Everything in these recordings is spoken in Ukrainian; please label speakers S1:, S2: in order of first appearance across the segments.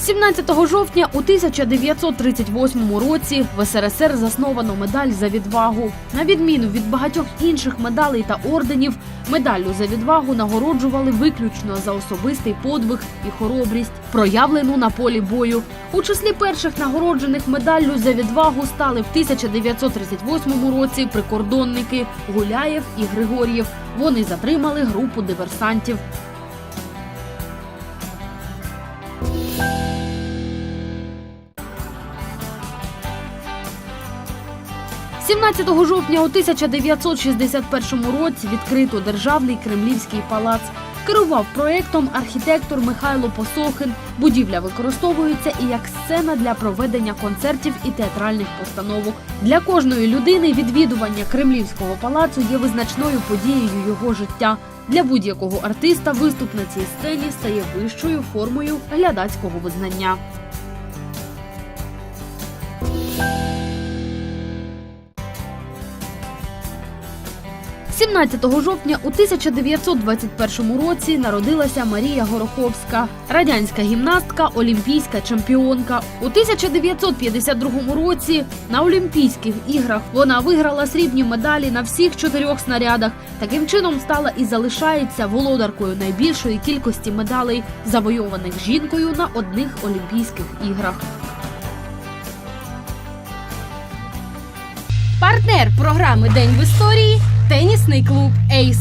S1: 17 жовтня у 1938 році в СРСР засновано медаль за відвагу. На відміну від багатьох інших медалей та орденів, медаллю за відвагу нагороджували виключно за особистий подвиг і хоробрість, проявлену на полі бою. У числі перших нагороджених медаллю за відвагу стали в 1938 році прикордонники Гуляєв і Григор'єв. Вони затримали групу диверсантів. 17 жовтня у 1961 році відкрито державний кремлівський палац. Керував проектом архітектор Михайло Посохин. Будівля використовується і як сцена для проведення концертів і театральних постановок. Для кожної людини відвідування кремлівського палацу є визначною подією його життя. Для будь-якого артиста виступ на цій сцені стає вищою формою глядацького визнання. – 17 жовтня у 1921 році народилася Марія Гороховська, радянська гімнастка, олімпійська чемпіонка. У 1952 році на Олімпійських іграх вона виграла срібні медалі на всіх чотирьох снарядах. Таким чином стала і залишається володаркою найбільшої кількості медалей, завойованих жінкою на одних Олімпійських іграх.
S2: Партнер програми День в історії тенісний клуб «Эйс».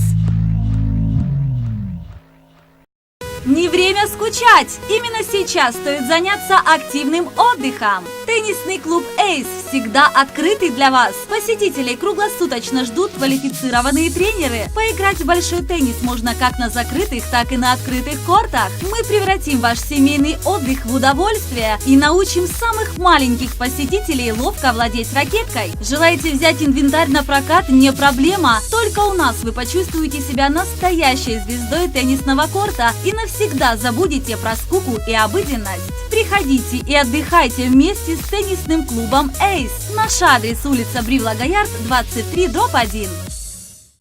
S3: Не время скучать! Именно сейчас стоит заняться активным отдыхом. Теннисный клуб «Эйс» всегда открытый для вас. Посетителей круглосуточно ждут квалифицированные тренеры. Поиграть в большой теннис можно как на закрытых, так и на открытых кортах. Мы превратим ваш семейный отдых в удовольствие и научим самых маленьких посетителей ловко владеть ракеткой. Желаете взять инвентарь на прокат? Не проблема. Только у нас вы почувствуете себя настоящей звездой теннисного корта и навсегда забудете про скуку и обыденность. Приходите и отдыхайте вместе с теннисным клубом «Эйс». Наш адрес улица Брила Гаярд, 23, дробь 1.